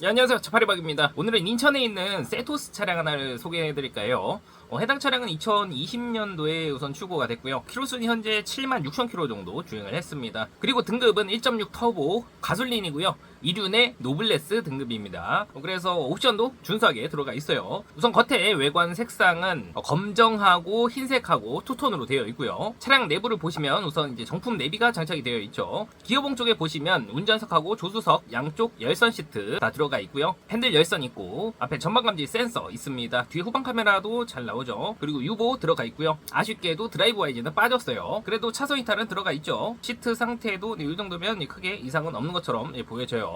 네, 안녕하세요. 자파리박입니다. 오늘은 인천에 있는 세토스 차량 하나를 소개해 드릴까요? 어, 해당 차량은 2020년도에 우선 출고가 됐고요. 키로수는 현재 7만 6천 킬로 정도 주행을 했습니다. 그리고 등급은 1.6 터보 가솔린이고요. 이륜의 노블레스 등급입니다. 어, 그래서 옵션도 준수하게 들어가 있어요. 우선 겉에 외관 색상은 어, 검정하고 흰색하고 투톤으로 되어 있고요. 차량 내부를 보시면 우선 이제 정품 내비가 장착이 되어 있죠. 기어봉 쪽에 보시면 운전석하고 조수석 양쪽 열선 시트 다 들어가 있고요. 핸들 열선 있고 앞에 전방 감지 센서 있습니다. 뒤에 후방 카메라도 잘 나오죠. 그리고 유보 들어가 있고요. 아쉽게도 드라이브 와이즈는 빠졌어요. 그래도 차선 이탈은 들어가 있죠. 시트 상태도 네, 이 정도면 크게 이상은 없는 것처럼 예, 보여져요.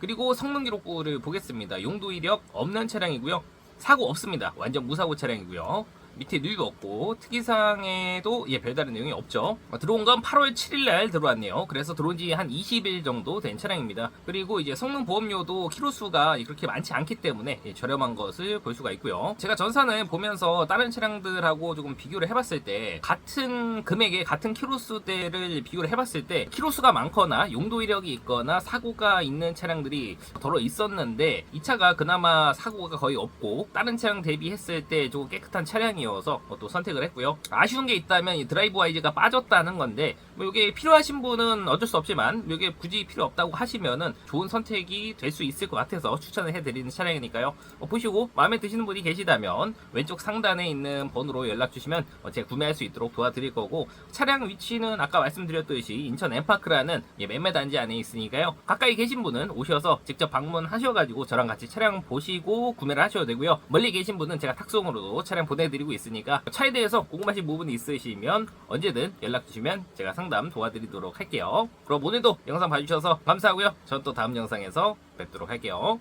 그리고 성능 기록부를 보겠습니다. 용도 이력 없는 차량이고요. 사고 없습니다. 완전 무사고 차량이고요. 밑에 누이가 없고 특이사항에도 예, 별다른 내용이 없죠. 어, 들어온 건 8월 7일 날 들어왔네요. 그래서 들어온 지 한 20일 정도 된 차량입니다. 그리고 이제 성능 보험료도 키로수가 그렇게 많지 않기 때문에 예, 저렴한 것을 볼 수가 있고요. 제가 전산을 보면서 다른 차량들하고 조금 비교를 해봤을 때 같은 금액의 같은 키로수대를 비교를 해봤을 때 키로수가 많거나 용도 이력이 있거나 사고가 있는 차량들이 덜어 있었는데 이 차가 그나마 사고가 거의 없고 다른 차량 대비했을 때 조금 깨끗한 차량이 어서 어, 또 선택을 했고요. 아쉬운 게 있다면 이 드라이브 와이즈가 빠졌다는 건데 뭐 이게 필요하신 분은 어쩔 수 없지만 이게 굳이 필요 없다고 하시면은 좋은 선택이 될 수 있을 것 같아서 추천을 해드리는 차량이니까요. 어, 보시고 마음에 드시는 분이 계시다면 왼쪽 상단에 있는 번호로 연락 주시면 어, 제가 구매할 수 있도록 도와드릴 거고 차량 위치는 아까 말씀드렸듯이 인천 엠파크라는 예, 매매 단지 안에 있으니까요. 가까이 계신 분은 오셔서 직접 방문하셔가지고 저랑 같이 차량 보시고 구매를 하셔도 되고요. 멀리 계신 분은 제가 탁송으로도 차량 보내드리고 있으니까 차에 대해서 궁금하신 부분이 있으시면 언제든 연락 주시면 제가 상담 도와드리도록 할게요. 그럼 오늘도 영상 봐주셔서 감사하고요. 전 또 다음 영상에서 뵙도록 할게요.